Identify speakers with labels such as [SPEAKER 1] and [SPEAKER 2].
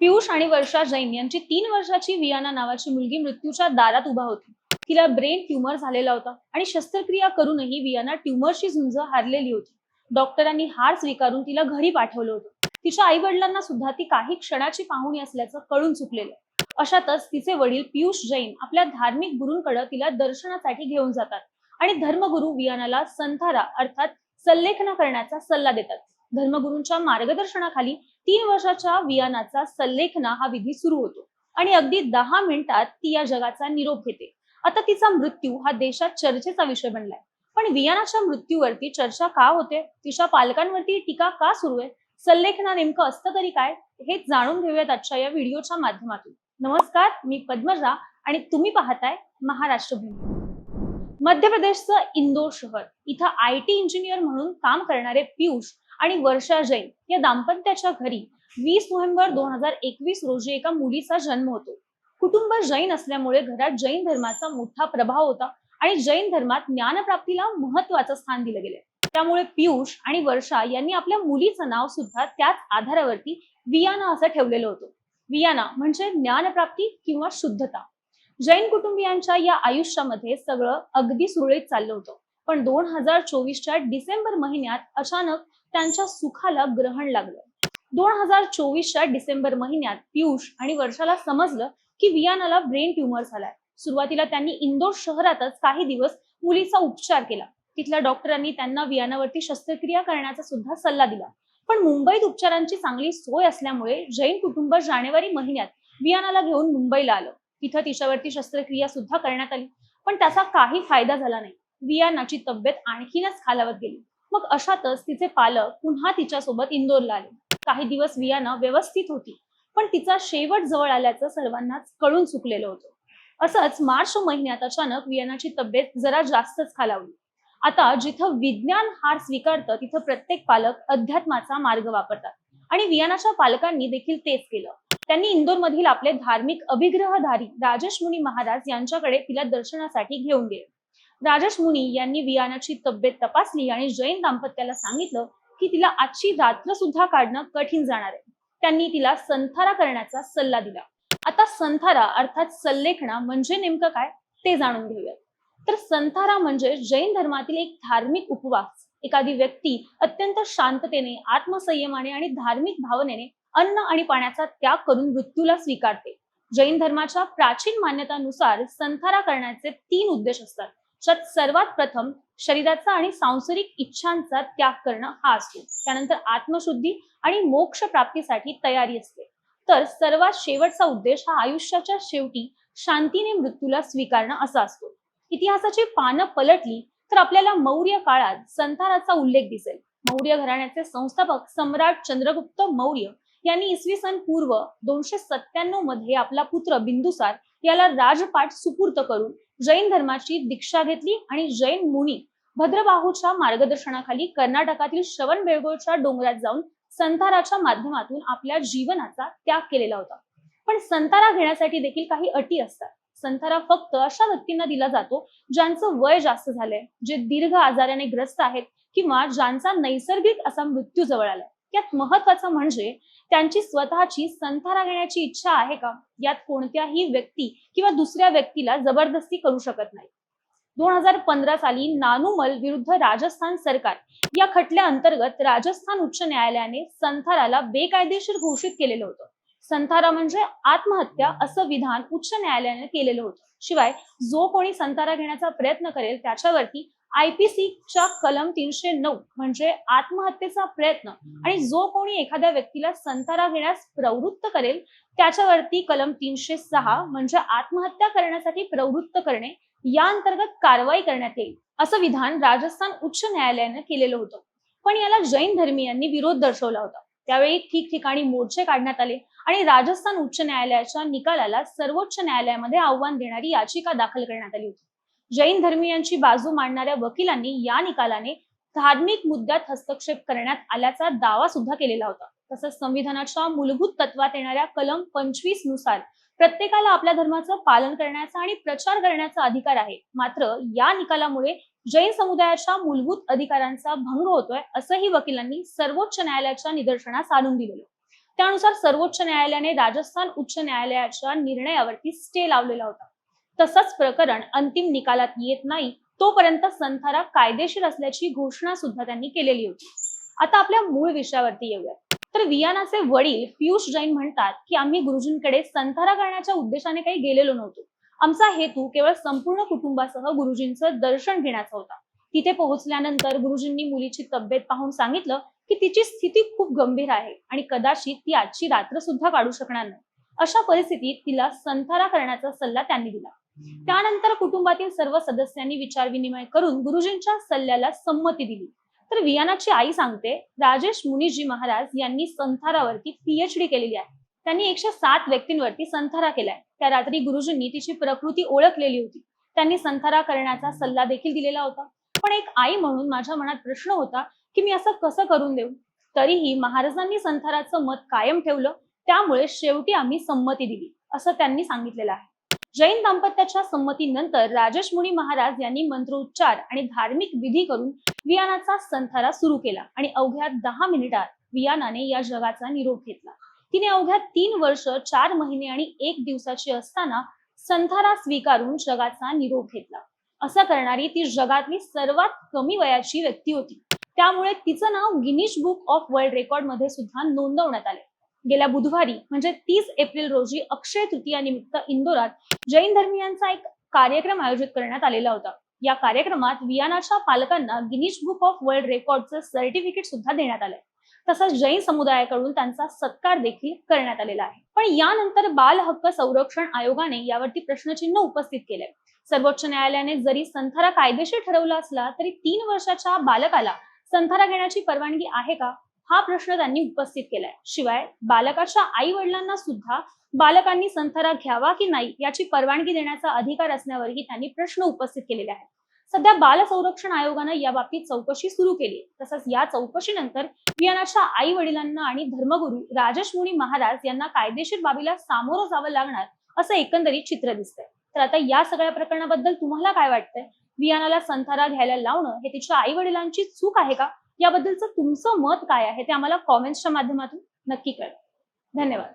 [SPEAKER 1] पियुष आणि वर्षा जैन यांची तीन वर्षाची वियाना नावाची मुलगी मृत्यूच्या दारात उभा होती. तिला ब्रेन ट्युमर झालेला होता आणि शस्त्रक्रिया करूनही वियाना ट्युमरशी झुंज हारलेली होती. डॉक्टरांनी हार स्वीकारून तिला घरी पाठवलं होतं. तिच्या आई वडिलांना सुद्धा ती काही क्षणाची पाहुणी असल्याचं कळून चुकलेलं. अशातच तिचे वडील पियुष जैन आपल्या धार्मिक गुरूंकडे तिला दर्शनासाठी घेऊन जातात आणि धर्मगुरू वियानाला संथारा अर्थात सल्लेखना करण्याचा सल्ला देतात. धर्मगुरूंच्या मार्गदर्शनाखाली तीन वर्षाच्या वियानाचा सल्लेखना हा विधी सुरू होतो. आणि अगदी दहा मिनिटात ती या जगाचा निरोप घेते. आता तिचा मृत्यू हा देशात चर्चेचा विषय बनलाय. पण वियानाच्या मृत्यूवरती चर्चा का होते? तिच्या पालकांवरती टीका का सुरू आहे? सल्लेखना नेमकं असतं तरी काय? हे जाणून घेऊयात आजच्या या व्हिडिओच्या माध्यमातून. नमस्कार मी पद्मजा आणि तुम्ही पाहताय महाराष्ट्र भूमी मध्य प्रदेशचं इंदोर शहर. इथं आय टी इंजिनियर म्हणून काम करणारे पियुष आणि वर्षा जैन या दाम्पत्याच्या घरी वीस नोव्हेंबर दोन हजार एकवीस रोजी एका मुलीचा जन्म होतो. कुटुंब जैन असल्यामुळे घरात जैन धर्माचा मोठा प्रभाव होता आणि जैन धर्मात ज्ञानप्राप्तीला महत्वाचं स्थान दिलं गेलं. त्यामुळे पियुष आणि वर्षा यांनी आपल्या मुलीचं नाव सुद्धा त्याच आधारावरती वियाना असं ठेवलेलं होतं. वियाना म्हणजे ज्ञानप्राप्ती किंवा शुद्धता. जैन कुटुंबियांच्या या आयुष्यामध्ये सगळं अगदी सुरळीत चाललं होतं. पण दोन हजार चोवीसच्या डिसेंबर महिन्यात अचानक त्यांच्या सुखाला ग्रहण लागलं. दोन हजार चोवीसच्या डिसेंबर महिन्यात पियुष आणि वर्षाला समजलं की वियानाला ब्रेन ट्युमर झालाय. सुरुवातीला त्यांनी इंदोर शहरातच काही दिवस मुलीचा उपचार केला. तिथल्या डॉक्टरांनी त्यांना वियानावरती शस्त्रक्रिया करण्याचा सुद्धा सल्ला दिला. पण मुंबईत उपचारांची चांगली सोय असल्यामुळे जैन कुटुंब जानेवारी महिन्यात वियानाला घेऊन मुंबईला आलं. तिथं तिच्यावरती शस्त्रक्रिया सुद्धा करण्यात आली. पण त्याचा काही फायदा झाला नाही. वियानाची तब्येत आणखीनच खालावत गेली. मग अशातच तिचे पालक पुन्हा तिच्यासोबत इंदोरला आले. काही दिवस वियाना व्यवस्थित होती पण तिचा शेवट जवळ आल्याचं सर्वांनाच कळून चुकलेलं होतं. असंच मार्च महिन्यात अचानक वियानाची तब्येत जरा जास्तच खालावली. आता जिथं विज्ञान हार स्वीकारतं तिथं प्रत्येक पालक अध्यात्माचा मार्ग वापरतात. आणि वियानाच्या पालकांनी देखील तेच केलं. त्यांनी इंदोर मधील आपले धार्मिक अभिग्रहधारी राजेश मुनी महाराज यांच्याकडे तिला दर्शनासाठी घेऊन गेले. राजेश मुनी यांनी वियानाची तब्येत तपासली आणि जैन दाम्पत्याला सांगितलं की तिला आजची रात्र सुद्धा काढणं कठीण जाणार आहे. त्यांनी तिला संथारा करण्याचा सल्ला दिला. आता संथारा अर्थात सल्लेखना म्हणजे नेमकं काय ते जाणून घेऊयात. तर संथारा म्हणजे जैन धर्मातील एक धार्मिक उपवास. एखादी व्यक्ती अत्यंत शांततेने आत्मसंयमाने आणि धार्मिक भावनेने अन्न आणि पाण्याचा त्याग करून मृत्यूला स्वीकारते. जैन धर्माच्या प्राचीन मान्यतानुसार संथारा करण्याचे तीन उद्देश असतात. ज्यात सर्वात प्रथम शरीराचा आणि सांसारिक इच्छांचा त्याग करणं हा असतो. त्यानंतर आत्मशुद्धी आणि मोक्ष प्राप्तीसाठी तयारी असते. तर सर्वात शेवटचा उद्देश हा आयुष्याच्या शेवटी शांतीने मृत्यूला स्वीकारणं असा असतो. इतिहासाची पानं पलटली तर आपल्याला मौर्य काळात संथाराचा उल्लेख दिसेल. मौर्य घराण्याचे संस्थापक सम्राट चंद्रगुप्त मौर्य यांनी इसवी सन पूर्व दोनशे सत्त्याण्णवमध्ये आपला पुत्र बिंदुसार याला राजपाट सुपूर्त करून जैन धर्माची दीक्षा घेतली आणि जैन मुनी भद्रबाहूच्या मार्गदर्शनाखाली कर्नाटकातील श्रवण बेळगोळच्या डोंगरात जाऊन संथाराच्या माध्यमातून आपल्या जीवनाचा त्याग केलेला होता. पण संतारा घेण्यासाठी देखील काही अटी असतात. संतारा फक्त अशा व्यक्तींना दिला जातो ज्यांचं वय जास्त झालंय जे दीर्घ आजाराने ग्रस्त आहेत किंवा ज्यांचा नैसर्गिक असा मृत्यू जवळ आलाय. यात महत्वाचं म्हणजे त्यांची स्वतःची संथारा घेण्याची इच्छा आहे का? यात कोणत्याही व्यक्ती किंवा दुसऱ्या व्यक्तीला जबरदस्ती करू शकत नाही. दोन हजार पंधरा साली नानुमल विरुद्ध राजस्थान सरकार या खटल्या अंतर्गत राजस्थान उच्च न्यायालयाने संथाराला बेकायदेशीर घोषित केलेलं होतं. संथारा म्हणजे आत्महत्या असं विधान उच्च न्यायालयाने केलेलं होतं. शिवाय जो कोणी संथारा घेण्याचा प्रयत्न करेल त्याच्यावरती आयपीसीच्या कलम तीनशे नऊ म्हणजे आत्महत्येचा प्रयत्न. आणि जो कोणी एखाद्या व्यक्तीला संथारा घेण्यास प्रवृत्त करेल त्याच्यावरती कलम तीनशे सहा म्हणजे आत्महत्या करण्यासाठी प्रवृत्त करणे या अंतर्गत कारवाई करण्यात येईल असं विधान राजस्थान उच्च न्यायालयानं केलेलं होतं. पण याला जैन धर्मीयांनी विरोध दर्शवला होता. त्यावेळी ठिकठिकाणी मोर्चे काढण्यात आले आणि राजस्थान उच्च न्यायालयाच्या निकालाला सर्वोच्च न्यायालयामध्ये आव्हान देणारी याचिका दाखल करण्यात आली होती. जैन धर्मियांची बाजू मांडणाऱ्या वकिलांनी या निकालाने धार्मिक मुद्द्यात हस्तक्षेप करण्यात आल्याचा दावा सुद्धा केलेला होता. तसंच संविधानाच्या मूलभूत तत्वात येणाऱ्या कलम पंचवीसनुसार प्रत्येकाला आपल्या धर्माचं पालन करण्याचा आणि प्रचार करण्याचा अधिकार आहे. मात्र या निकालामुळे जैन समुदायाच्या मूलभूत अधिकारांचा भंग होतोय असंही वकिलांनी सर्वोच्च न्यायालयाच्या निदर्शनास आणून दिलेलं. त्यानुसार सर्वोच्च न्यायालयाने राजस्थान उच्च न्यायालयाच्या निर्णयावरती स्टे लावलेला होता. तसंच प्रकरण अंतिम निकालात येत नाही तोपर्यंत संथारा कायदेशीर असल्याची घोषणा सुद्धा त्यांनी केलेली होती. आता आपल्या मूळ विषयावरती येऊया तर वियानाचे वडील पियुष जैन म्हणतात की आम्ही गुरुजींकडे संथारा करण्याच्या उद्देशाने काही गेलेलो नव्हतो. आमचा हेतू केवळ संपूर्ण कुटुंबासह गुरुजींचं दर्शन घेण्याचा होता. तिथे पोहोचल्यानंतर गुरुजींनी मुलीची तब्येत पाहून सांगितलं की तिची स्थिती खूप गंभीर आहे आणि कदाचित ती आजची रात्र सुद्धा काढू शकणार नाही. अशा परिस्थितीत तिला संथारा करण्याचा सल्ला त्यांनी दिला. त्यानंतर कुटुंबातील सर्व सदस्यांनी विचारविनिमय करून गुरुजींच्या सल्ल्याला संमती दिली. तर वियानाची आई सांगते राजेश मुनीजी महाराज यांनी संथारावरती पीएचडी केलेली आहे. त्यांनी एकशे सात व्यक्तींवरती संथारा केलाय. त्या रात्री गुरुजींनी तिची प्रकृती ओळखलेली होती. त्यांनी संथारा करण्याचा सल्ला देखील दिलेला होता. पण एक आई म्हणून माझ्या मनात प्रश्न होता की मी असं कसं करून देऊ? तरीही महाराजांनी संथाराचं मत कायम ठेवलं. त्यामुळे शेवटी आम्ही संमती दिली असं त्यांनी सांगितलेलं आहे. जैन दाम्पत्याच्या संमतीनंतर राजेश मुनी महाराज यांनी मंत्रोच्चार आणि धार्मिक विधी करून वियानाचा संथारा सुरू केला आणि अवघ्या दहा मिनिटात वियानाने या जगाचा निरोप घेतला. तिने अवघ्या तीन वर्ष चार महिने आणि एक दिवसाची असताना संथारा स्वीकारून जगाचा निरोप घेतला. असं करणारी ती जगातली सर्वात कमी वयाची व्यक्ती होती. त्यामुळे तिचं नाव गिनीश बुक ऑफ वर्ल्ड रेकॉर्डमध्ये सुद्धा नोंदवण्यात आले. गेल्या बुधवारी म्हणजे तीस एप्रिल रोजी अक्षय तृतीया निमित्त इंदोरात जैन धर्मियांचा एक कार्यक्रम आयोजित करण्यात आलेला होता. या कार्यक्रमात वियानाच्या पालकांना गिनीश बुक ऑफ वर्ल्ड रेकॉर्डचं सर्टिफिकेट सुद्धा देण्यात आलंय. तसंच जैन समुदायाकडून त्यांचा सत्कार देखील करण्यात आलेला आहे. पण यानंतर बाल हक्क संरक्षण आयोगाने यावरती प्रश्नचिन्ह उपस्थित केले सर्वोच्च न्यायालयाने जरी संथारा कायदेशीर ठरवला असला तरी तीन वर्षाच्या बालकाला संथारा घेण्याची परवानगी आहे का? हा प्रश्न त्यांनी उपस्थित केलाय. शिवाय बालकाच्या आई वडिलांना सुद्धा बालकांनी संथारा घ्यावा की नाही याची परवानगी देण्याचा अधिकार असण्यावरही त्यांनी प्रश्न उपस्थित केलेले आहेत. सध्या बाल संरक्षण आयोगानं या बाबतीत चौकशी सुरू केली तसंच या चौकशीनंतर वियानाच्या आई वडिलांना आणि धर्मगुरू राजेश मुनी महाराज यांना कायदेशीर बाबीला सामोरं जावं लागणार असं एकंदरीत चित्र दिसतंय. तर आता या सगळ्या प्रकरणाबद्दल तुम्हाला काय वाटतंय? वियानाला संथारा घ्यायला लावणं हे तिच्या आई वडिलांची चूक आहे का? याबद्दलचं तुमचं मत काय आहे ते आम्हाला कॉमेंट्सच्या माध्यमातून नक्की कळवा. धन्यवाद.